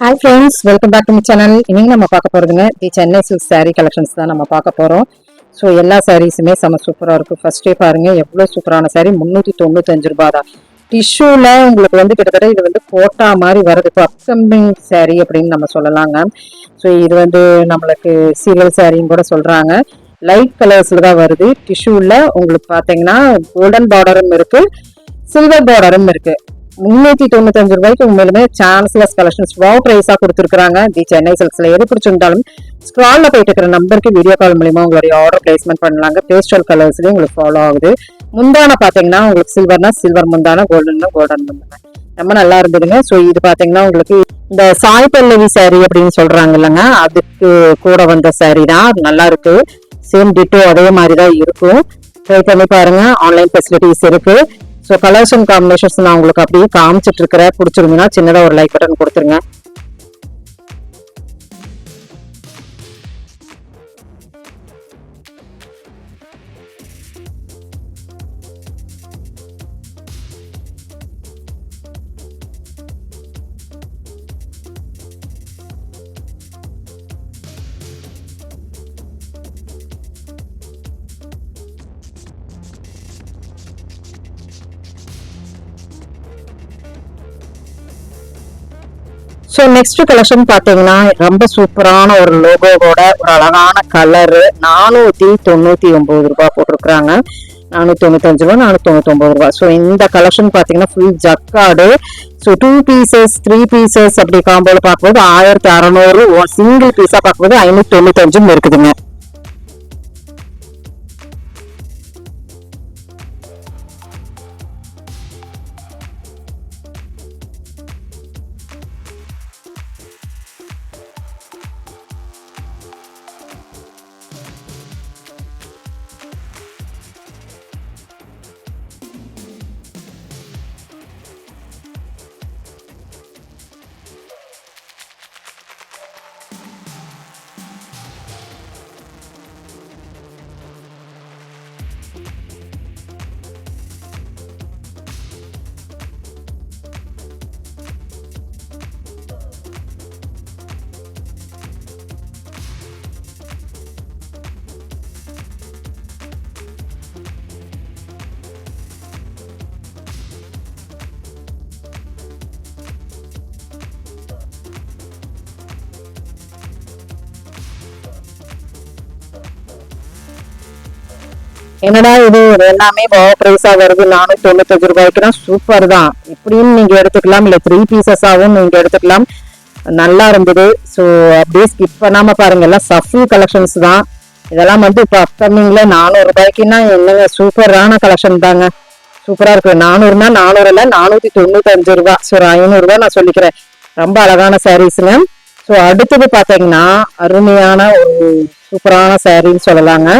Hi friends welcome back to my channel இன்னைக்கு நம்ம பார்க்க போகிறதுங்க the Chennai silk saree collections தான் நம்ம பார்க்க போகிறோம் ஸோ எல்லா சாரீஸுமே செம்ம சூப்பராக இருக்கும் ஃபஸ்ட்டே பாருங்கள் எவ்வளோ சூப்பரான சாரீ முந்நூற்றி தொண்ணூத்தஞ்சு ரூபா தான் டிஷ்யூவில் உங்களுக்கு வந்து கிட்டத்தட்ட இது வந்து கோட்டா மாதிரி வருது இப்போ அப்கமிங் சாரீ அப்படின்னு நம்ம சொல்லலாங்க. ஸோ இது வந்து நம்மளுக்கு சீரியல் சாரின்னு கூட சொல்கிறாங்க லைட் கலர்ஸில் தான் வருது. டிஷ்யூவில் உங்களுக்கு பார்த்தீங்கன்னா கோல்டன் பார்டரும் இருக்குது சில்வர் பார்டரும் இருக்குது முன்னூத்தி தொண்ணூத்தஞ்சு ரூபாய்க்கு உண்மையிலுமே சான்ஸ்லெஸ் கலெக்ஷன்ஸ் வாவ் பிரைஸா கொடுத்துருக்காங்க தி சென்னை சில்க்ஸ்ல எது பிடிச்சிருந்தாலும் ஸ்க்ரால்ல போயிட்டு இருக்கிற நம்பருக்கு வீடியோ கால் மூலியமா உங்களுடைய ஆர்டர் பிளேஸ்மெண்ட் பண்ணலாங்க. பேஸ்டல் கலர்ஸ்லயும் உங்களுக்கு ஃபாலோ ஆகுது. முந்தான பாத்தீங்கன்னா உங்களுக்கு சில்வர்னா சில்வர் முந்தான கோல்டன்னா கோல்டன் முந்தான. ரொம்ப நல்லா இருந்ததுங்க. ஸோ இது பாத்தீங்கன்னா உங்களுக்கு இந்த சாய் பல்லவி சாரி அப்படின்னு சொல்றாங்க இல்லைங்க. அதுக்கு கூட வந்த சாரி தான். அது நல்லா இருக்கு. சேம் டிட்டோ அதே மாதிரி தான் இருக்கும். ட்ரை பண்ணி பாருங்க. ஆன்லைன் ஃபெசிலிட்டிஸ் இருக்கு. ஸோ கலர்ஸ் அண்ட் காம்பினேஷன்ஸ் நான் உங்களுக்கு அப்படியே காமிச்சிட்டு இருக்கிறேன். பிடிச்சிருந்தீங்கன்னா சின்னதாக ஒரு லைக் பட்டன் கொடுத்துருங்க. ஸோ நெக்ஸ்ட் கலெக்ஷன் பார்த்தீங்கன்னா ரொம்ப சூப்பரான ஒரு லோகோவோட ஒரு அழகான கலரு நானூற்றி தொண்ணூற்றி ஒம்பது ரூபாய் போட்டிருக்கிறாங்க. நானூற்றி தொண்ணூத்தஞ்சு ரூபா நானூற்றி தொண்ணூத்தொம்பது ரூபா ஸோ இந்த கலெக்ஷன் பார்த்தீங்கன்னா full jacquard so two pieces three pieces அப்படி காம்போல பார்க்கும்போது ஆயிரத்தி அறநூறு சிங்கிள் பீஸாக பார்க்கும்போது ஐநூற்றி தொண்ணூத்தஞ்சும் இருக்குதுங்க. என்னடா இது? எல்லாமே பவர் பிரைஸா வருது. நானூத்தி தொண்ணூத்தஞ்சு ரூபாய்க்குனா சூப்பர் தான். இப்படின்னு நீங்க எடுத்துக்கலாம். இல்ல த்ரீ பீசஸாவும் நீங்க எடுத்துக்கலாம். நல்லா இருந்தது. ஸோ அப்படியே ஸ்கிப் பண்ணாம பாருங்க. எல்லாம் சஃபி கலெக்ஷன்ஸ் தான். இதெல்லாம் வந்து இப்போ அப்கமிங்ல நானூறு ரூபாய்க்குன்னா என்னங்க? சூப்பரான கலெக்ஷன் தாங்க. சூப்பரா இருக்கு. நானூறுனா நானூறு இல்ல நானூத்தி தொண்ணூத்தஞ்சு ரூபா. ஸோ ஒரு ஐநூறு நான் சொல்லிக்கிறேன். ரொம்ப அழகான சாரீஸுங்க ஸோ அடுத்தது பார்த்தீங்கன்னா அருமையான ஒரு சூப்பரான சாரின்னு சொல்லலாங்க.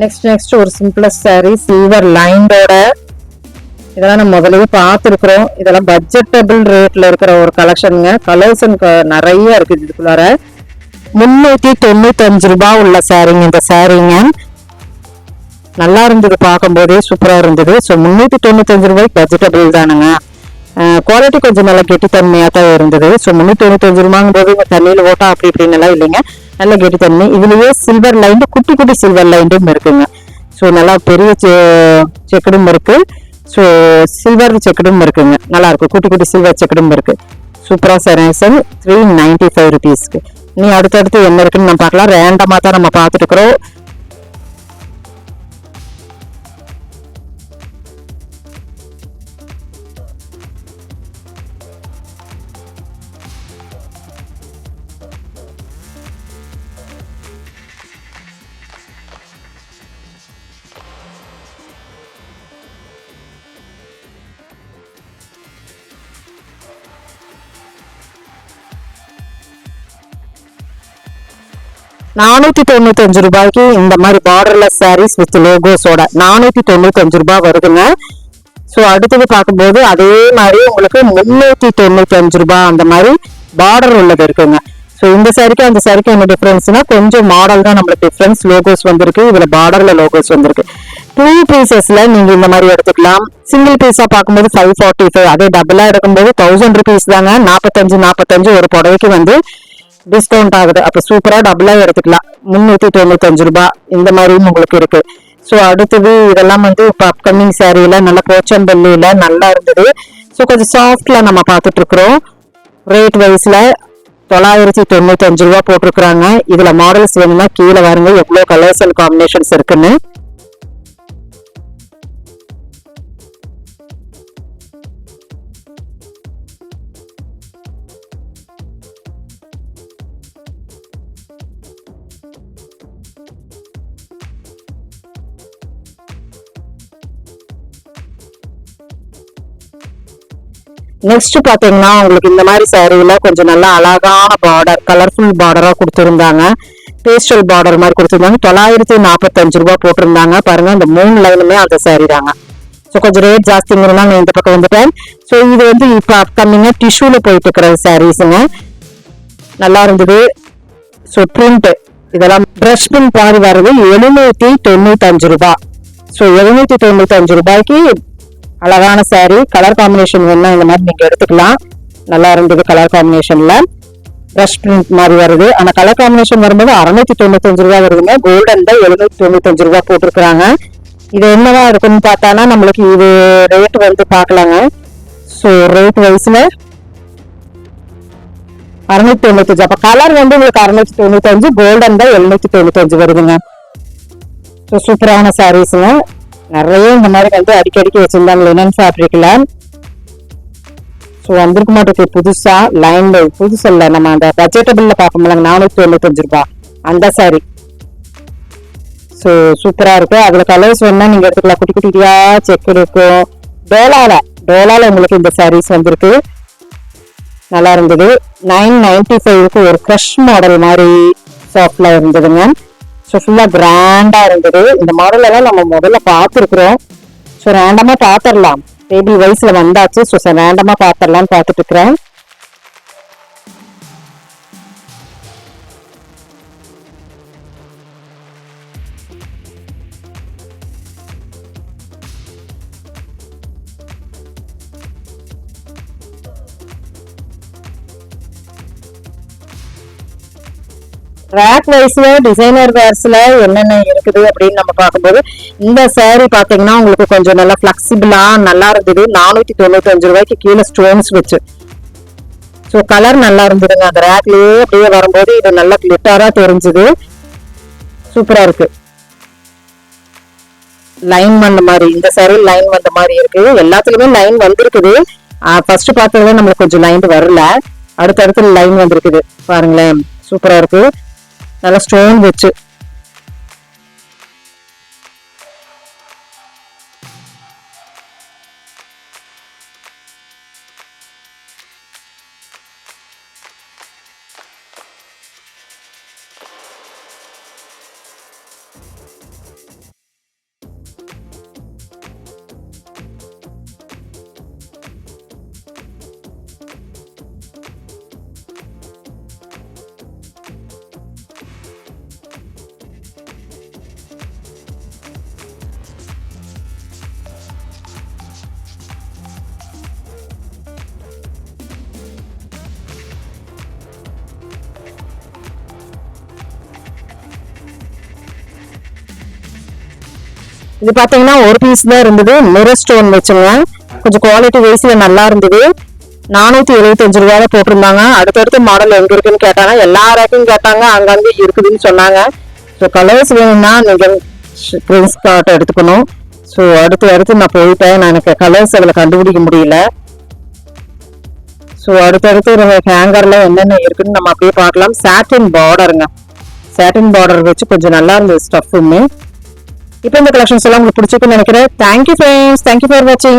நெக்ஸ்ட் நெக்ஸ்ட் ஒரு சிம்பிளஸ்ட் saree சில்வர் லைனோட இதெல்லாம் நம்ம முதல்லயே பார்த்துருக்குறோம். இதெல்லாம் பட்ஜெட்டபிள் ரேட்டில் இருக்கிற ஒரு கலெக்ஷனுங்க கலர்ஸ் நிறைய இருக்குது இதுக்குள்ளார. முந்நூற்றி தொண்ணூத்தஞ்சு ரூபாய் உள்ள சாரீங்க இந்த சாரீங்க நல்லா இருந்தது பார்க்கும்போதே சூப்பராக இருந்தது. ஸோ முந்நூற்றி தொண்ணூத்தஞ்சு ரூபாய்க்கு பட்ஜெட்டபிள் தானுங்க. குவாலிட்டி கொஞ்சம் நல்லா கெட்டித்தன்மையாக தான் இருந்தது. ஸோ முந்நூற்றி தொண்ணூத்தஞ்சு ரூபாங்கும் போது தண்ணியில் ஓட்டா அப்படி இப்படின்னு எல்லாம் இல்லைங்க. நல்ல கெட்டித்தன்மை இதுலயே சில்வர் லைன் குட்டி குட்டி சில்வர் லைண்டும் இருக்குங்க. ஸோ நல்லா பெரிய செக்கடும் இருக்கு. ஸோ சில்வர் செக்கடும் இருக்குங்க. நல்லா இருக்கும் குட்டி குட்டி சில்வர் செக்கடும் இருக்கு. சூப்பரா சரேசன் த்ரீ நைன்டி ஃபைவ் ருபீஸ்க்கு நீ அடுத்தடுத்து என்ன இருக்குன்னு நம்ம பார்க்கலாம். ரேண்டமாக தான் நம்ம பார்த்துட்டு இருக்கிறோம். நானூத்தி தொண்ணூத்தஞ்சு ரூபாய்க்கு இந்த மாதிரி பார்டர்லெஸ் சாரீஸ் வித் லோகோஸோட நானூத்தி தொண்ணூத்தஞ்சு ரூபாய் வருதுங்க. ஸோ அடுத்தது பார்க்கும்போது அதே மாதிரி உங்களுக்கு முன்னூத்தி தொண்ணூத்தி அஞ்சு ரூபாய் அந்த மாதிரி பார்டர் உள்ளது இருக்குங்க. ஸோ இந்த சாரிக்கு அந்த சாரிக்கு என்ன டிஃபரன்ஸ்னா கொஞ்சம் மாடல் தான் நம்மளுக்கு டிஃபரன்ஸ் லோகோஸ் வந்திருக்கு. இதுல பார்டர்ல லோகோஸ் வந்திருக்கு. டூ பீசஸ்ல நீங்க இந்த மாதிரி எடுத்துக்கலாம். சிங்கிள் பீஸா பார்க்கும்போது ஃபைவ் ஃபார்ட்டி ஃபைவ் அதே டபுளா எடுக்கும்போது தௌசண்ட் ருபீஸ் தாங்க. நாற்பத்தஞ்சு நாற்பத்தஞ்சு ஒரு புடவைக்கு வந்து டிஸ்கவுண்ட் ஆகுது. அப்போ சூப்பராக டபுளாக எடுத்துக்கலாம். முந்நூற்றி தொண்ணூத்தஞ்சு ரூபாய் இந்த மாதிரியும் உங்களுக்கு இருக்கு. ஸோ அடுத்தது இதெல்லாம் வந்து இப்போ அப்கமிங் சேரீயில் நல்ல போச்சம்பள்ளியில் நல்லா இருந்தது. ஸோ கொஞ்சம் சாஃப்டில் நம்ம பார்த்துட்டு இருக்கிறோம். ரேட் வைஸில் தொள்ளாயிரத்தி தொண்ணூத்தஞ்சு ரூபா போட்டிருக்கிறாங்க. இதில் மாடல்ஸ் வேணும்னா கீழே வாருங்க. எவ்வளோ கலர்ஸ் அண்ட் காம்பினேஷன்ஸ் இருக்குன்னு. நெக்ஸ்ட் பாத்தீங்கன்னா உங்களுக்கு இந்த மாதிரி சாரீல கொஞ்சம் நல்லா அழகான பார்டர் கலர்ஃபுல் பார்டரா கொடுத்துருந்தாங்க. பேஸ்டல் பார்டர் மாதிரி கொடுத்துருந்தாங்க. தொள்ளாயிரத்தி நாற்பத்தஞ்சு ரூபாய் போட்டிருந்தாங்க. பாருங்க இந்த மூணு லைனுமே அந்த சாரீ தாங்க. ஸோ கொஞ்சம் ரேட் ஜாஸ்திங்கிறதுனால நான் இந்த பக்கம் வந்துட்டேன். ஸோ இது வந்து இப்போ அப்கமிங்காக டிஷ்யூல போயிட்டு இருக்கிற சாரீஸுங்க நல்லா இருந்தது. ஸோ பிரிண்ட் இதெல்லாம் ப்ரஷ் பின் மாதிரி வர்றது எழுநூற்றி தொண்ணூத்தஞ்சு ரூபாய். ஸோ எழுநூற்றி தொண்ணூத்தஞ்சு ரூபாய்க்கு அழகான saree கலர் காம்பினேஷன் வேணும் இந்த மாதிரி நீங்க எடுத்துக்கலாம். நல்லா இருந்தது கலர் காம்பினேஷன்ல ப்ரஷ் பிரிண்ட் மாதிரி வருது. ஆனா கலர் காம்பினேஷன் வரும்போது அறுநூத்தி தொண்ணூத்தஞ்சு ரூபா வருதுங்க கோல்டன் தான் எழுநூத்தி தொண்ணூத்தஞ்சு ரூபா போட்டிருக்கிறாங்க. இது என்னதான் இருக்குன்னு பார்த்தானா நம்மளுக்கு இது ரேட் வந்து பார்க்கலாங்க. ஸோ ரேட் வைஸ்ல அறுநூத்தி தொண்ணூத்தஞ்சு. அப்ப கலர் வந்து உங்களுக்கு அறுநூத்தி தொண்ணூத்தஞ்சு கோல்டன் தான் எழுநூத்தி தொண்ணூத்தஞ்சு வருதுங்க. ஸோ சூப்பரான சாரீஸுங்க நிறைய இந்த மாதிரி வந்து அடிக்கடிக்கு வச்சிருந்தாங்க. லினன் ஃபேப்ரிக்ல ஸோ வந்திருக்க மாட்டேங்குது. புதுசா லைன் புதுசு இல்லை. நம்ம அந்த பட்ஜெட்டபிள்ல பார்ப்போம்ல நானூத்தி தொண்ணூத்தஞ்சு ரூபா. அந்த சாரி ஸோ சூப்பரா இருக்கு. அதுல கலர்ஸ் வேணா நீங்க எடுத்துக்கலாம். குட்டி குட்டியா செக் இருக்கும் டோலால டோலால உங்களுக்கு இந்த சாரீஸ் வந்திருக்கு. நல்லா இருந்தது. நைன் நைன்டி ஃபைவ்க்கு ஒரு ஃப்ரெஷ் மாடல் மாதிரி ஷாப்பில் இருந்ததுங்க. ஸோ ஃபுல்லாக கிராண்டா இருந்தது. இந்த மாடல் எல்லாம் நம்ம முதல்ல பார்த்துருக்குறோம். ஸோ ரேண்டமாக பார்த்துடலாம். பேபி வயசுல வந்தாச்சு. ஸோ ரேண்டமாக பார்த்துடலாம்னு பார்த்துட்டு இருக்கிறேன் ரேக் வைஸ்ல டிசைனர் வேர்ஸ்ல என்னென்ன இருக்குது அப்படின்னு நம்ம பார்க்கும்போது இந்த saree பாத்தீங்கன்னா உங்களுக்கு கொஞ்சம் நல்லா பிளெக்சிபிளா நல்லா இருந்தது. நானூத்தி தொண்ணூத்தி அஞ்சு ரூபாய்க்கு கீழே ஸ்டோன்ஸ் வச்சு ஸோ கலர் நல்லா இருந்ததுங்க. அந்த ரேக்லயே அப்படியே வரும்போது இது நல்லா கிளிட்டரா தெரிஞ்சுது. சூப்பரா இருக்கு. லைன் வந்த மாதிரி இந்த saree லைன் வந்த மாதிரி இருக்கு. எல்லாத்துலயுமே லைன் வந்திருக்குது. ஃபர்ஸ்ட் பார்த்ததுல நம்மளுக்கு கொஞ்சம் லைன் வரல. அடுத்தடுத்து லைன் வந்திருக்குது. பாருங்களேன். சூப்பரா இருக்கு. நல்லா ஸ்டோன் வச்சு இது பாத்தீங்கன்னா ஒரு பீஸ் தான் இருந்தது. மிரர் ஸ்டோன் வச்சுங்க. கொஞ்சம் குவாலிட்டி வைஸ்ல நல்லா இருந்தது. நானூத்தி எழுபத்தஞ்சு ரூபாயில போட்டிருந்தாங்க. அடுத்தடுத்து மாடல் எங்க இருக்குன்னு கேட்டாங்க. எல்லா ரேக்கும் கேட்டாங்க. அங்கங்கே இருக்குதுன்னு சொன்னாங்க. ஸோ கலர்ஸ் வேணும்னா நீங்கள் பிரின்ஸ் கார்ட் எடுத்துக்கணும். ஸோ அடுத்து அடுத்து நான் போயிட்டேன். நான் எனக்கு கலர்ஸ் அதில் கண்டுபிடிக்க முடியல. ஸோ அடுத்தடுத்து ஹேங்கரில் என்னென்ன இருக்குன்னு நம்ம அப்படியே பார்க்கலாம். சாட்டின் பார்டருங்க சாட்டின் பார்டர் வச்சு கொஞ்சம் நல்லா இருந்தது ஸ்டஃப்புமே இப்போ இந்த கலெக்ஷன்ஸ் எல்லாம் உங்களுக்கு பிடிச்சிருக்குன்னு நினைக்கிறேன். தேங்க்யூ ஃப்ரெண்ட்ஸ் தேங்க்யூ ஃபார் வாட்சிங்